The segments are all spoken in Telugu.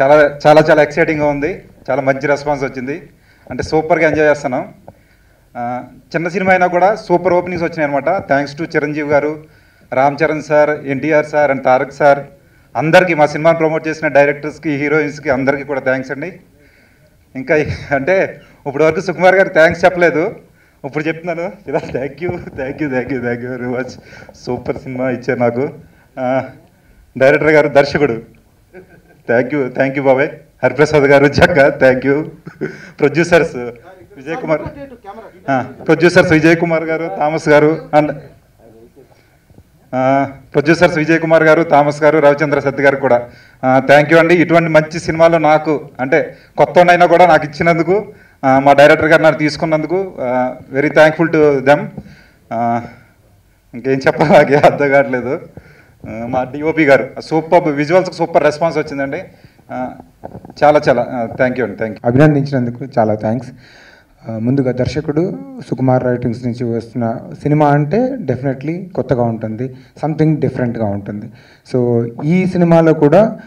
చాలా చాలా చాలా ఎక్సైటింగ్గా ఉంది. చాలా మంచి రెస్పాన్స్ వచ్చింది. అంటే సూపర్గా ఎంజాయ్ చేస్తున్నాం. చిన్న సినిమా అయినా కూడా సూపర్ ఓపెనింగ్స్ వచ్చినాయి అనమాట thanks to Chiranjeevi garu Ram Charan sir NTR sir and Tarak sir అందరికీ మా సినిమాని ప్రమోట్ చేసిన డైరెక్టర్స్కి హీరోయిన్స్కి అందరికీ కూడా థ్యాంక్స్ అండి. ఇంకా అంటే ఇప్పుడు వరకు సుకుమార్ గారు థ్యాంక్స్ చెప్పలేదు. ఇప్పుడు చెప్తున్నాను. ఇలా thank you thank you thank you thank you very much super cinema ఇచ్చారు నాకు. డైరెక్టర్ గారు దర్శకుడు. థ్యాంక్ యూ థ్యాంక్ యూ బాబాయ్. Hariprasad garu Jakka thank you. Producers Vijay Kumar producers Vijay Kumar garu Thomas garu and producers Vijay Kumar గారు థామస్ గారు రవిచంద్ర సత్తి గారు కూడా. థ్యాంక్ యూ అండి. ఇటువంటి మంచి సినిమాలు నాకు అంటే కొత్త అయినా కూడా నాకు ఇచ్చినందుకు మా డైరెక్టర్ గారు నాకు తీసుకున్నందుకు వెరీ థ్యాంక్ఫుల్ టు దెమ్ ఇంకేం చెప్పాలి నాకు అర్థం కావట్లేదు. మా డిఓపి గారు. సూపర్ విజువల్స్కి సూపర్ రెస్పాన్స్ వచ్చిందండి. చాలా చాలా థ్యాంక్ యూ అండి థ్యాంక్ యూ అభినందించినందుకు చాలా థ్యాంక్స్ ముందుగా దర్శకుడు సుకుమార్ రైటింగ్స్ నుంచి వస్తున్న సినిమా అంటే డెఫినెట్లీ కొత్తగా ఉంటుంది. సంథింగ్ డిఫరెంట్గా ఉంటుంది. సో ఈ సినిమాలో కూడా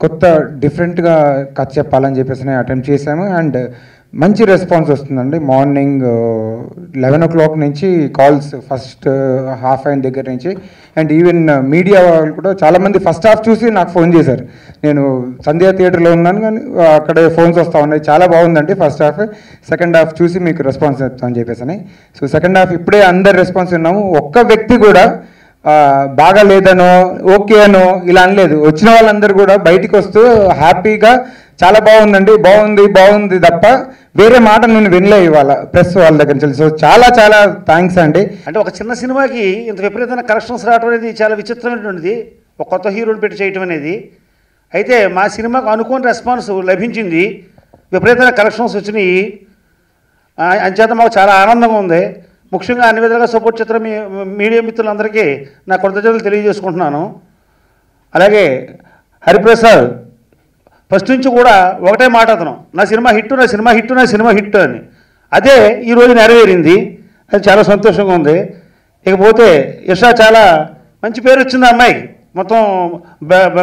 కొత్త డిఫరెంట్గా కథ చెప్పాలని చెప్పేసి అటెంప్ట్ చేశాము. అండ్ మంచి రెస్పాన్స్ వస్తుందండి. మార్నింగ్ లెవెన్ ఓ క్లాక్ నుంచి కాల్స్ ఫస్ట్ హాఫ్ అయిన దగ్గర నుంచి. అండ్ ఈవెన్ మీడియా వాళ్ళు కూడా చాలామంది ఫస్ట్ హాఫ్ చూసి నాకు ఫోన్ చేశారు. నేను సంధ్యా థియేటర్లో ఉన్నాను కానీ అక్కడే ఫోన్స్ వస్తూ ఉన్నాయి. చాలా బాగుందండి ఫస్ట్ హాఫ్. సెకండ్ హాఫ్ చూసి మీకు రెస్పాన్స్ చెప్తామని చెప్పేసి సో సెకండ్ హాఫ్ ఇప్పుడే అందరు రెస్పాన్స్ ఉన్నాము ఒక్క వ్యక్తి కూడా బాగా లేదనో ఓకే అనో ఇలా అనలేదు. వచ్చిన వాళ్ళందరూ కూడా బయటికి వస్తూ హ్యాపీగా చాలా బాగుందండి బాగుంది బాగుంది తప్ప వేరే మాట నేను వినలే ఇవాళ ప్రెస్ వాళ్ళ దగ్గర నుంచి. సో చాలా చాలా థ్యాంక్స్ అండి. అంటే ఒక చిన్న సినిమాకి ఇంత విపరీతమైన కలెక్షన్స్ రావడం అనేది చాలా విచిత్రమైనటువంటిది. ఒక కొత్త హీరోని పెట్టి చేయటం అనేది. అయితే మా సినిమాకు అనుకోని రెస్పాన్స్ లభించింది. విపరీతమైన కలెక్షన్స్ వచ్చినాయి. అంచేత మాకు చాలా ఆనందంగా ఉంది. ముఖ్యంగా అన్ని విధాలుగా సపోర్ట్ చిత్రం మీ మీడియా మిత్రులందరికీ నా కృతజ్ఞతలు తెలియజేసుకుంటున్నాను. అలాగే హరిప్రసాద్ ఫస్ట్ నుంచి కూడా ఒకటే మాట అతను నా సినిమా హిట్ నా సినిమా హిట్ నా సినిమా హిట్ అని. అదే ఈరోజు నెరవేరింది. అది చాలా సంతోషంగా ఉంది. ఇకపోతే ఇషా చాలా మంచి పేరు వచ్చింది అమ్మాయి అమ్మాయికి. మొత్తం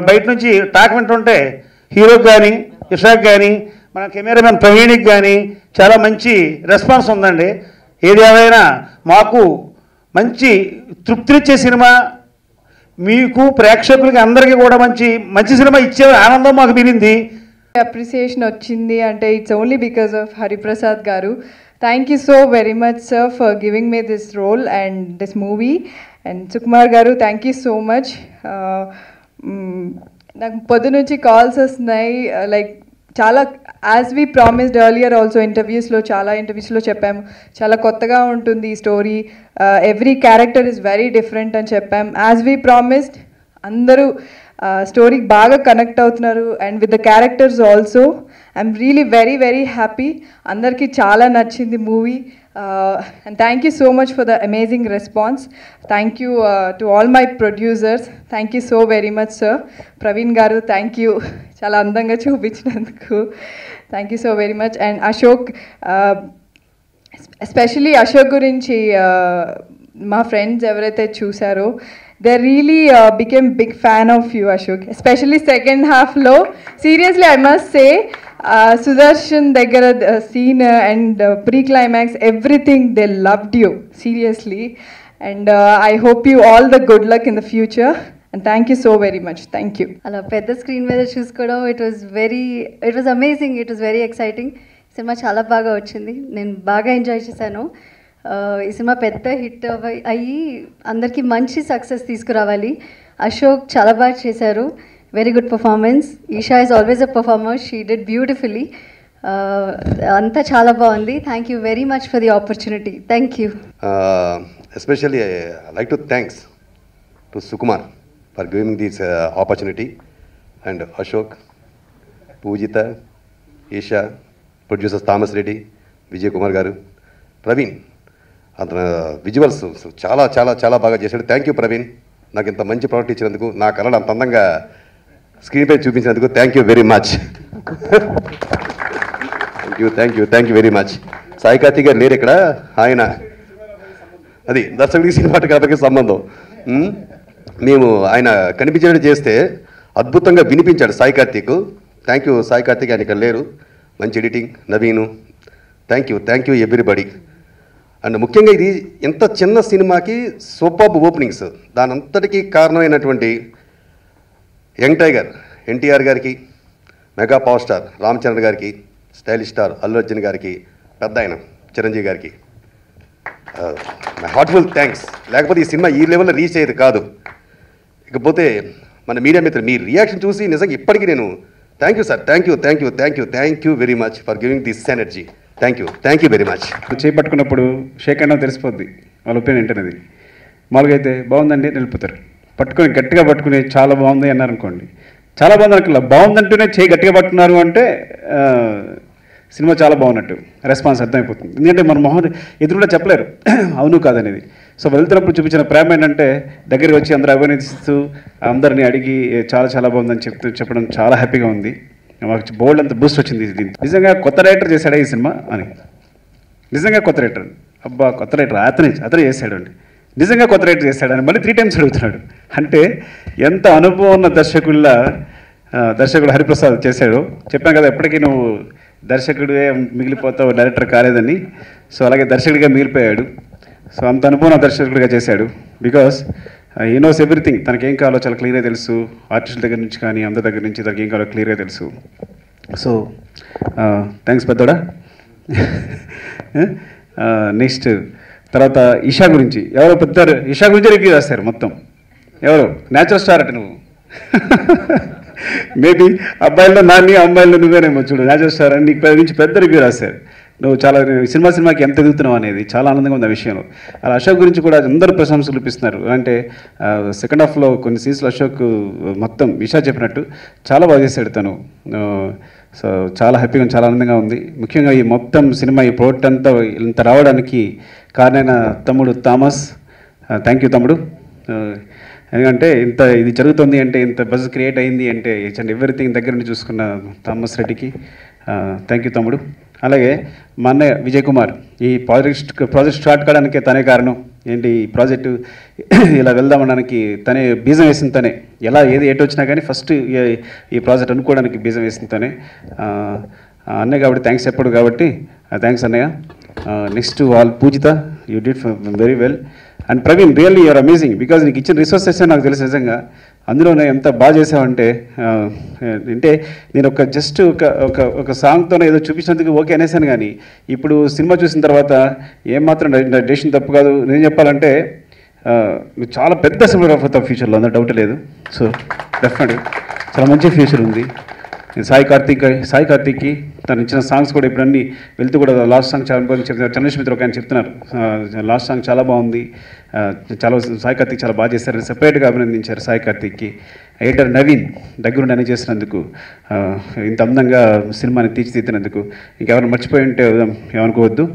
బయట నుంచి టాక్ వింటుంటే హీరోకి కానీ ఇషాక్ కానీ మన కెమెరామెన్ ప్రవీణికి కానీ చాలా మంచి రెస్పాన్స్ ఉందండి. ఏది ఏమైనా మాకు మంచి తృప్తినిచ్చే సినిమా మీకు ప్రేక్షకులకి అందరికీ కూడా మంచి మంచి సినిమా ఇచ్చే ఆనందం మాకు మిగిలింది. అప్రిసియేషన్ వచ్చింది అంటే it's only because of Hariprasad garu. Thank you so very much sir for giving me this role and this movie and Sukumar garu thank you so much నాకు పొద్దు నుంచి కాల్స్ వస్తున్నాయి లైక్ చాలా as we promised earlier also ఇంటర్వ్యూస్లో చాలా ఇంటర్వ్యూస్లో చెప్పాము చాలా కొత్తగా ఉంటుంది ఈ story every character is very different అని చెప్పాం. యాజ్ వీ ప్రామిస్డ్ అందరూ స్టోరీకి బాగా కనెక్ట్ అవుతున్నారు and with the characters also I'm really very very happy అందరికీ చాలా నచ్చింది movie and thank you so much for the amazing response thank you to all my producers thank you so very much sir Praveen garu thank you చాలా అందంగా చూపించినందుకు. Thank you so very much and Ashok especially Ashok గురించి మా ఫ్రెండ్స్ ఎవరైతే చూసారో they really became big fan of you Ashok especially second హాఫ్లో seriously I must say Sudarshan దగ్గర scene and pre climax everything they loved you seriously and I hope you all the good luck in the future and thank you so very much thank you అలా పెద్ద స్క్రీన్ మీద చూసుకోవడం it was very it was amazing it was very exciting cinema చాలా బాగా వచ్చింది. నేను బాగా ఎంజాయ్ చేశాను. ఈ సినిమా పెద్ద హిట్ అయ్యి అందరికీ మంచి సక్సెస్ తీసుకురావాలి. అశోక్ చాలా బాగా చేశారు. Very good performance Esha is always a performer she did beautifully అంతా చాలా బాగుంది. Thank you very much for the opportunity thank you especially I like to thanks to Sukumar for giving these opportunity and Ashok Poojitha Esha producer Thomas Reddy Vijay Kumar garu Praveen అతను విజువల్స్ చాలా చాలా చాలా బాగా చేశాడు. Thank you Praveen. నాకు ఇంత మంచి ప్రోడక్ట్ ఇచ్చినందుకు నా కళను అంత అందంగా స్క్రీన్ పై చూపించినందుకు thank you very much thank you thank you thank you very much Sai Karthik garu లేరు ఇక్కడ. ఆయన అది దర్శకుడికి సినిమాటోగ్రాఫర్కి సంబంధం. మేము ఆయన కనిపించేటట్టు చేస్తే అద్భుతంగా వినిపించాడు సాయి కార్తిక్. థ్యాంక్ యూ సాయి కార్తిక్ ఆయన ఇక్కడ లేరు. మంచి editing Naveen. Thank you thank you everybody and ముఖ్యంగా ఇది ఇంత చిన్న సినిమాకి సూపర్బ్ ఓపెనింగ్స్. దాని అంతటికీ కారణమైనటువంటి యంగ్ టైగర్ ఎన్టీఆర్ గారికి mega power star Ram Charan గారికి స్టైలిష్ స్టార్ అల్లు అర్జున్ గారికి పెద్ద ఆయన చిరంజీవి గారికి హార్ట్ఫుల్ థ్యాంక్స్ లేకపోతే ఈ సినిమా ఈ లెవెల్లో రీచ్ అయ్యేది కాదు. ఇకపోతే మన మీడియా మిత్రులు మీ రియాక్షన్ చూసి నిజంగా ఇప్పటికీ నేను thank you sir thank you thank you thank you thank you very much for giving this energy thank you thank you very much చేపట్టుకున్నప్పుడు Sheikh అన్న తెలిసిపోద్ది. వాళ్ళ ఒపీనియన్ ఏంటనేది. మామూలుగా అయితే బాగుందండి నిలిపోతారు. పట్టుకొని గట్టిగా పట్టుకుని చాలా బాగుంది అన్నారు అనుకోండి చాలా బాగుంది అనుకోలే. బాగుందంటూనే చేయి గట్టిగా పట్టుకున్నారు అంటే సినిమా చాలా బాగున్నట్టు. రెస్పాన్స్ అర్థమైపోతుంది. ఎందుకంటే మన మొహం ఎదురుగా చెప్పలేరు. అవును కాదనేది. సో వెళ్తున్నప్పుడు చూపించిన ప్రేమ ఏంటంటే దగ్గరికి వచ్చి అందరూ అభినందిస్తూ అందరిని అడిగి చాలా చాలా బాగుందని చెప్తూ చెప్పడం చాలా హ్యాపీగా ఉంది. మాకు బోల్డ్ అంత బూస్ట్ వచ్చింది దీంతో నిజంగా కొత్త రైటర్ చేశాడా ఈ సినిమా? అని. నిజంగా కొత్త రైటర్ అబ్బా కొత్త రైటర్ అతనే అతనే చేశాడు అండి నిజంగా కొత్త రైటర్ చేశాడని మళ్ళీ త్రీ టైమ్స్ అడుగుతున్నాడు. అంటే ఎంత అనుభవం ఉన్న దర్శకుళ్ళ దర్శకుడు హరిప్రసాద్ చేశాడు. చెప్పాను కదా ఎప్పటికీ నువ్వు దర్శకుడిగా మిగిలిపోతావు డైరెక్టర్ కాలేదని. సో అలాగే దర్శకుడిగా మిగిలిపోయాడు. సో అంత అనుభవం దర్శకుడిగా చేశాడు. బికాస్ ఈ నోస్ ఎవ్రీథింగ్ తనకి ఏం కావాలో చాలా క్లియర్గా తెలుసు. ఆర్టిస్టుల దగ్గర నుంచి కానీ అందరి దగ్గర నుంచి తనకి ఏం కావాలో క్లియర్గా తెలుసు. సో థ్యాంక్స్ uh, పెద్దోడా. Eh? Uh, నెక్స్ట్ తర్వాత ఇషా గురించి. ఎవరో పెద్ద ఇషా గురించి రివ్యూ రాస్తారు మొత్తం. ఎవరు? న్యాచురల్ స్టార్ అట నువ్వు. మేబీ అబ్బాయిల్లో నాన్ని అమ్మాయిల్లో నువ్వేనేమో చూడు. న్యాచురల్ స్టార్ అని నీకు నుంచి పెద్ద రివ్యూ రాశారు. నువ్వు చాలా సినిమా సినిమాకి ఎంత ఎదుగుతున్నావు అనేది చాలా ఆనందంగా ఉంది ఆ విషయంలో. అలా అశోక్ గురించి కూడా అందరూ ప్రశంసలు చూపిస్తున్నారు. అంటే సెకండ్ హాఫ్లో కొన్ని సీన్స్లో అశోక్ మొత్తం ఇషా చెప్పినట్టు చాలా బాగా చేశాడు తను. సో చాలా హ్యాపీగా చాలా ఆనందంగా ఉంది. ముఖ్యంగా ఈ మొత్తం సినిమా ఈ ప్రోడక్ట్ అంతా ఇంత రావడానికి కారణమైన తమ్ముడు థామస్ థ్యాంక్ యూ తమ్ముడు. ఎందుకంటే ఇంత ఇది జరుగుతుంది అంటే ఇంత బజ్ క్రియేట్ అయింది అంటే ఈచ్ అండ్ ఎవ్రీథింగ్ దగ్గర నుండి చూసుకున్న థామస్ రెడ్డికి థ్యాంక్ యూ తమ్ముడు. అలాగే మా అన్నయ్య విజయ్ కుమార్ ఈ ప్రాజెక్ట్ ప్రాజెక్ట్ స్టార్ట్ కావడానికి తనే కారణం. ఏంటి ఈ ప్రాజెక్టు ఇలా వెళ్దామనడానికి తనే బీజం వేసింది తనే. ఎలా ఏది ఎటు వచ్చినా కానీ ఫస్ట్ ఈ ప్రాజెక్ట్ అనుకోవడానికి బీజం వేసింది తనే. అన్నయ్య కాబట్టి థ్యాంక్స్ చెప్పాడు కాబట్టి థ్యాంక్స్ అన్నయ్య. Next all Poojitha you did very well and Praveen really you're amazing because నీకు ఇచ్చిన రిసోర్సెస్ నాకు తెలిసి నిజంగా. అందులోనే ఎంత బాగా చేసావంటే అంటే నేను ఒక జస్ట్ ఒక ఒక ఒక సాంగ్తోనే ఏదో చూపించినందుకు ఓకే అనేసాను కానీ ఇప్పుడు సినిమా చూసిన తర్వాత ఏమాత్రం డెసిషన్ తప్పు కాదు. నేను చెప్పాలంటే చాలా పెద్ద సినిమా అవుతావు ఫ్యూచర్లో అందరూ డౌట్ లేదు. సో డెఫినెట్గా చాలా మంచి ఫ్యూచర్ ఉంది. సాయి కార్తిక్ సాయి కార్తిక్కి తను ఇచ్చిన సాంగ్స్ కూడా ఇప్పుడన్నీ వెళ్తూ కూడా లాస్ట్ సాంగ్ చాలా బాగుంది చెప్తున్నారు చంద్రశ్ మిత్ర ఒక ఆయన చెప్తున్నారు. లాస్ట్ సాంగ్ చాలా బాగుంది. చాలా సాయి కార్తిక్ చాలా బాగా చేశారు సెపరేట్గా అభినందించారు సాయి కార్తిక్కి. ఎడిటర్ నవీన్ దగ్గరుండి అని చేసినందుకు ఇంత అందంగా సినిమాని తీర్చిదిద్దినందుకు. ఇంకెవరైనా మర్చిపోయి ఉంటే ఏమనుకోవద్దు.